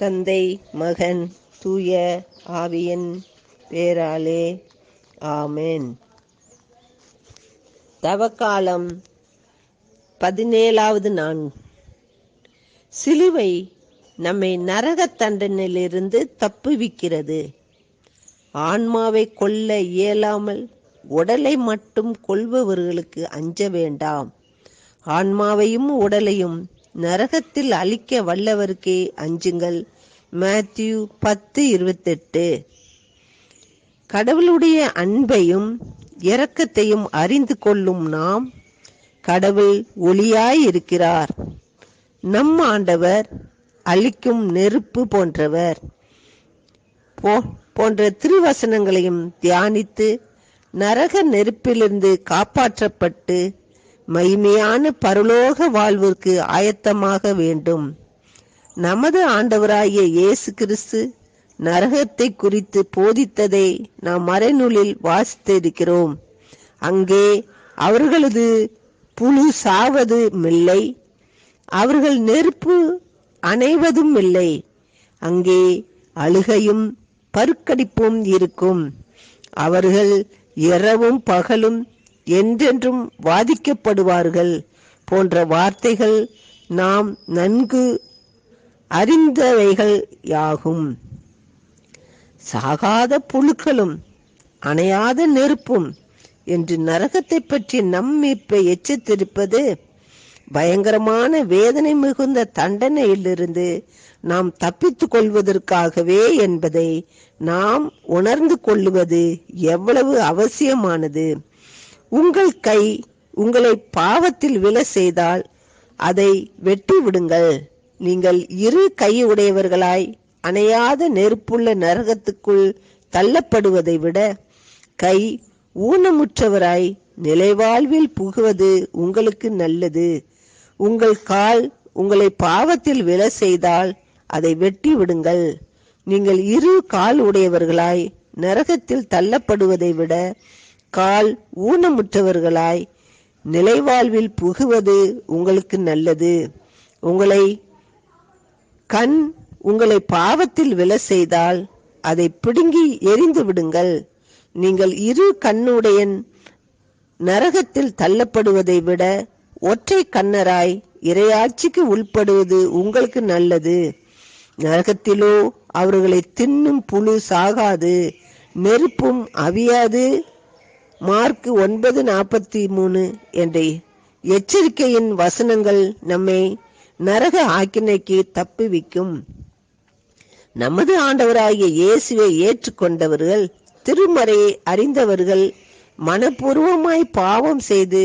தந்தை மகன் தூய ஆவியன் பேராலே ஆமென். தவக்காலம் பதினேழாவது நாள். சிலுவை நம்மை நரக தண்டனிலிருந்து தப்புவிக்கிறது. ஆன்மாவை கொல்ல இயலாமல் உடலை மட்டும் கொள்பவர்களுக்கு அஞ்ச வேண்டாம். ஆன்மாவையும் உடலையும் நரகத்தில் அழிக்க வல்லவருக்கே அஞ்சுங்கள். மேத்யூ பத்து இருபத்தெட்டு. கடவுளுடைய அன்பையும் இரக்கத்தையும் அறிந்து கொள்ளும் நாம் கடவுள் ஒளியாய் இருக்கிறார் நம் ஆண்டவர் அழிக்கும் நெருப்பு போன்றவர். போ- போன்ற திருவசனங்களையும் தியானித்து நரக நெருப்பிலிருந்து காப்பாற்றப்பட்டு மகிமையான பரலோக வாழ்விற்கு ஆயத்தமாக வேண்டும். நமது ஆண்டவராகிய இயேசு கிறிஸ்து நரகத்தை குறித்து போதித்ததை நாம் மறைநூலில் வாசித்திருக்கிறோம். அங்கே அவர்களது புழு சாவது இல்லை அவர்கள் நெருப்பு அணைவதும் இல்லை அங்கே அழுகையும் பருக்கடிப்பும் இருக்கும். அவர்கள் இரவும் பகலும் என்றென்றும் வாதிக்கப்படுவார்கள் போன்ற வார்த்தைகள் நாம் நன்கு அறிந்தவைகள் யாகும். சாகாத புழுக்களும் அணையாத நெருப்பும் என்று நரகத்தை பற்றி நம்மிப்பை மீட்பை எச்சரித்திருப்பது பயங்கரமான வேதனை மிகுந்த தண்டனையிலிருந்து நாம் தப்பித்துக் கொள்வதற்காகவே என்பதை நாம் உணர்ந்து கொள்ளுவது எவ்வளவு அவசியமானது. உங்கள் கை உங்களை பாவத்தில் விழ செய்தால் அதை வெட்டி விடுங்கள். நீங்கள் இரு கையுடையவர்களாய் அணையாத நெருப்புள்ள நரகத்துக்குள் தள்ளப்படுவதை விட கை ஊனமுற்றவராய் நிலைவாழ்வில் புகுவது உங்களுக்கு நல்லது. உங்கள் கால் உங்களை பாவத்தில் விழ செய்தால் அதை வெட்டி விடுங்கள். நீங்கள் இரு கால் உடையவர்களாய் நரகத்தில் தள்ளப்படுவதை விட கால் ஊனமுற்றவர்களாய் நிலைவாழ்வில் புகுவது உங்களுக்கு நல்லது. உங்களை கண் உங்களை பாவத்தில் விழ செய்தால் அதை பிடுங்கி எரிந்து விடுங்கள். நீங்கள் இரு கண்ணுடையன் நரகத்தில் தள்ளப்படுவதை விட ஒற்றை கண்ணராய் இரையாட்சிக்கு உள்படுவது உங்களுக்கு நல்லது. நரகத்திலோ அவர்களை தின்னும் புழு சாகாது. நெருப்பும் அவியாது. மார்க் ஒன்பது நாற்பத்தி மூணு என்ற எச்சரிக்கையின் வசனங்கள் நம்மை நரக ஆக்கினைக்கு தப்புவிக்கும் நமது ஆண்டவராகிய இயேசுவை ஏற்றுக்கொண்டவர்கள் திருமறையை அறிந்தவர்கள் மனப்பூர்வமாய் பாவம் செய்து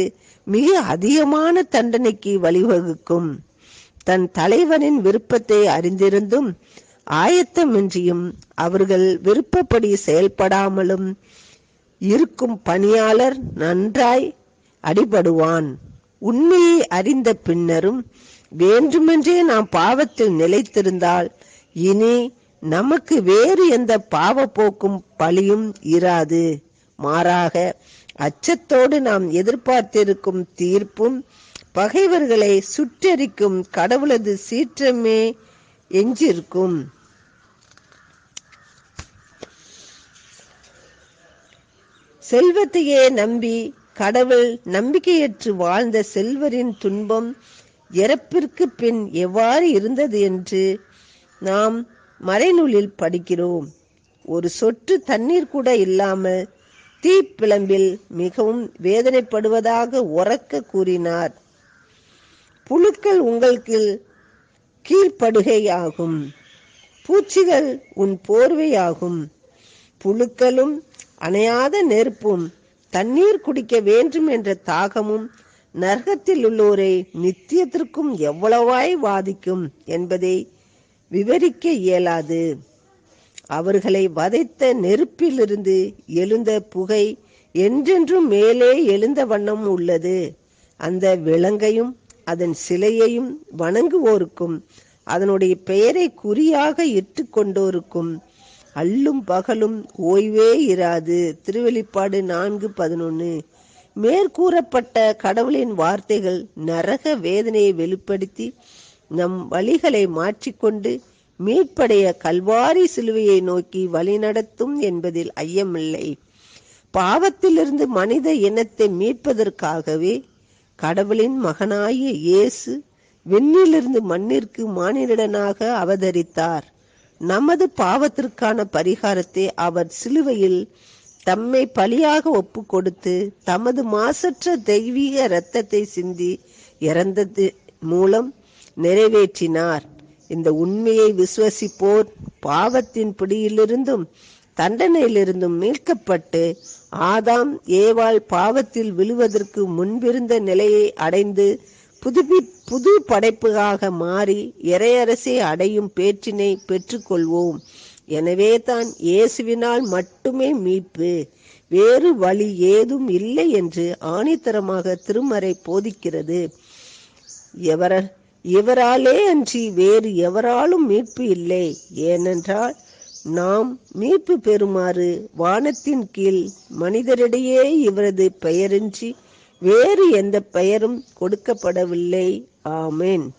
மிக அதிகமான தண்டனைக்கு வழிவகுக்கும். தன் தலைவனின் விருப்பத்தை அறிந்திருந்தும் ஆயத்தமின்றியும் அவர்கள் விருப்பப்படி செயல்படாமலும் இருக்கும் பணியாளர் நன்றாய் அடிபடுவான். உண்மையை அறிந்த பின்னரும் வேண்டுமென்றே நாம் பாவத்தில் நிலைத்திருந்தால் இனி நமக்கு வேறு எந்த பாவ போக்கும் பழியும் இராது. மாறாக அச்சத்தோடு நாம் எதிர்பார்த்திருக்கும் தீர்ப்பும் பகைவர்களை சுற்றரிக்கும் கடவுளது சீற்றமே எஞ்சிருக்கும். செல்வத்தையே நம்பி கடவுள் நம்பிக்கையற்று வாழ்ந்த செல்வரின் துன்பம் இறப்பிற்கு பின் எவ்வாறு இருந்தது என்று நாம் மறைநூலில் படிக்கிறோம். ஒரு சொட்டு தண்ணீர் கூட இல்லாமல் தீப்பிழம்பில் மிகவும் வேதனைப்படுவதாக உறக்க கூறினார். புழுக்கள் உங்களுக்கு கீழ்ப்படுகையாகும். பூச்சிகள் உன் போர்வையாகும். புழுக்களும் அணையாத நெருப்பும் தண்ணீர் குடிக்க வேண்டும் என்ற தாகமும் நரகத்தில் உள்ளோரை நித்தியத்திற்கும் எவ்வளவாய் வாதிக்கும் என்பதை விவரிக்க இயலாது. அவர்களை வதைத்த நெருப்பிலிருந்து எழுந்த புகை என்றென்றும் மேலே எழுந்த வண்ணம் உள்ளது. அந்த விலங்கையும் அதன் சிலையையும் வணங்குவோருக்கும் அதனுடைய பெயரை குறியாக இட்டுக்கொண்டோருக்கும் கொண்டோருக்கும் அல்லும் பகலும் ஓய்வே இராது. திருவெளிப்பாடு நான்கு பதினொன்று மேற்கூறப்பட்ட கடவுளின் வார்த்தைகள் நரக வேதனையை வெளிப்படுத்தி நம் வழிகளை மாற்றிக்கொண்டு மீட்படைய கல்வாரி சிலுவையை நோக்கி வழிநடத்தும் என்பதில் ஐயமில்லை. பாவத்திலிருந்து மனித இனத்தை மீட்பதற்காகவே கடவுளின் மகனாய இயேசு விண்ணிலிருந்து மண்ணிற்கு மானிடனாக அவதரித்தார். நமது பாவத்திற்கான பரிகாரத்தை அவர் சிலுவையில் தம்மை பலியாக ஒப்பு கொடுத்து தமது மாசற்ற தெய்வீக இரத்தத்தை சிந்தி இறந்தது மூலம் நிறைவேற்றினார். இந்த உண்மையை விசுவசிப்போர் பாவத்தின் பிடியிலிருந்தும் தண்டனையிலிருந்தும் மீட்கப்பட்டு ஆதாம் ஏவாள் பாவத்தில் விழுவதற்கு முன்பிருந்த நிலையை அடைந்து புதுப்பி புது படைப்புகாக மாறி இறையரசை அடையும் பேற்றினை பெற்றுக்கொள்வோம். எனவே தான் இயேசுவினால் மட்டுமே மீட்பு. வேறு வழி ஏதும் இல்லை என்று ஆணித்தரமாக திருமறை போதிக்கிறது. எவர இவராலே அன்றி வேறு எவராலும் மீட்பு இல்லை. ஏனென்றால் நாம் மீட்பு பெறுமாறு வானத்தின் கீழ் மனிதரிடையே இவரது பெயரின்றி வேறு எந்த பெயரும் கொடுக்கப்படவில்லை. ஆமேன்.